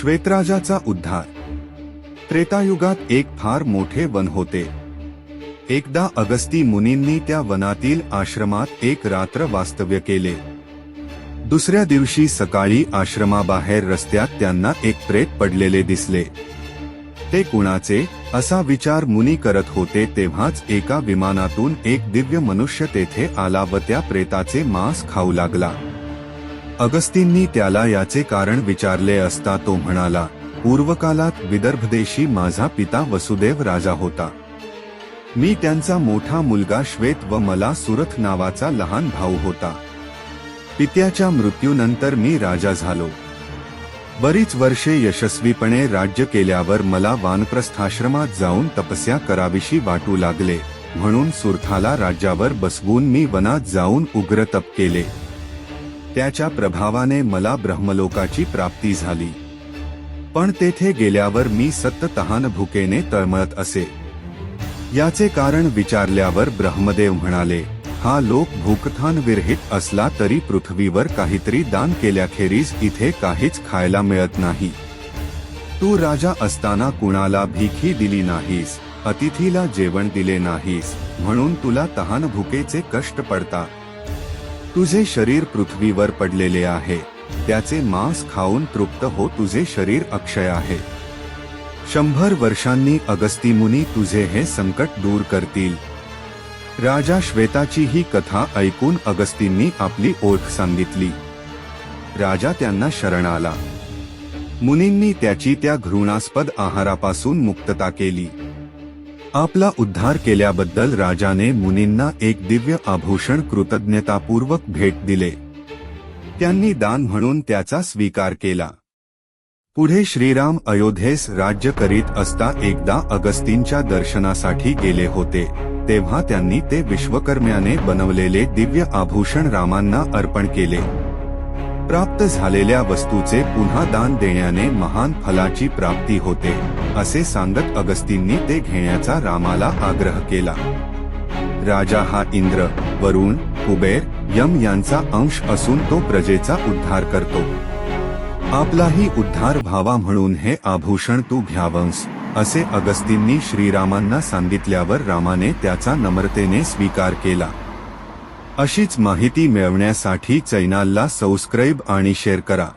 श्वेतराजाचा उद्धार. त्रेतायुगात एक फार मोठे वन होते. एकदा अगस्ती मुनींनी त्या वनातील आश्रमात एक रात्र वास्तव्य केले. दुसऱ्या दिवशी सकाळी आश्रमाबाहेर रस्त्यात त्यांना एक प्रेत पडलेले दिसले. ते कुणाचे असा विचार मुनी करत होते तेव्हाच एका विमानातून एक दिव्य मनुष्य तेथे आला व त्या प्रेताचे मांस खाऊ लागला. अगस्तींनी त्याला याचे कारण विचारले असता तो म्हणाला पूर्वकालात विदर्भदेशी माझा पिता वसुदेव राजा होता. मी त्यांचा मोठा मुलगा श्वेत व मला सुरथ नावाचा लहान भाऊ होता. पित्याच्या मृत्यूनंतर मी राजा झालो. बरीच वर्षे यशस्वीपणे राज्य केल्यावर मला वानप्रस्थाश्रमात जाऊन तपस्या करावीशी वाटू लागले म्हणून सुरथाला राज्यावर बसवून मी वनात जाऊन उग्र तप केले. त्याच्या प्रभावाने मला ब्रह्मलोकाची प्राप्ती झाली. पण तेथे गेल्यावर मी सत्त तहान भुकेने तळमळत असे. याचे कारण विचारल्यावर ब्रह्मदेव म्हणाले हा लोक भूकथान विरहित असला तरी पृथ्वीवर काहीतरी दान केल्याखेरीज इथे काहीच खायला मिळत नाही. तू राजा असताना कुणाला भीखी दिली नाहीस अतिथीला जेवण दिले नाहीस म्हणून तुला तहान भुकेचे कष्ट पडतात. तुझे शरीर पृथ्वीवर पडलेले आहे. त्याचे मांस खाऊन तृप्त हो तुझे शरीर अक्षय आहे. शंभर वर्षांनी अगस्ती मुनी तुझे हे संकट दूर करतील. राजा श्वेताची ही कथा ऐकून अगस्तींनी आपली ओळख सांगितली. राजा त्यांना शरण आला. मुनींनी त्याची त्या घृणास्पद आहारापासून मुक्तता केली. आपला उद्धार केल्याबद्दल राजाने मुनींना एक दिव्य आभूषण कृतज्ञतापूर्वक भेट दिले. त्यांनी दान म्हणून त्याचा स्वीकार केला. पुढे श्रीराम अयोध्येस राज्य करीत असता एकदा अगस्तींच्या दर्शनासाठी गेले होते तेव्हा त्यांनी ते विश्वकर्म्याने बनवलेले दिव्य आभूषण रामांना अर्पण केले. प्राप्त झालेल्या वस्तूचे पुन्हा दान देण्याने महान फलाची प्राप्ती होते असे सांगत अगस्तींनी ते घेण्याचा रामाला आग्रह केला. राजा हा इंद्र वरुण कुबेर यम यांचा अंश असून तो प्रजेचा उद्धार करतो. आपलाही उद्धार व्हावा म्हणून हे आभूषण तू घ्यावंस असे अगस्तींनी श्रीरामांना सांगितल्यावर रामाने त्याचा नम्रतेने स्वीकार केला. अशीच माहिती मिळवण्यासाठी चैनालला सबस्क्राईब आणि शेअर करा.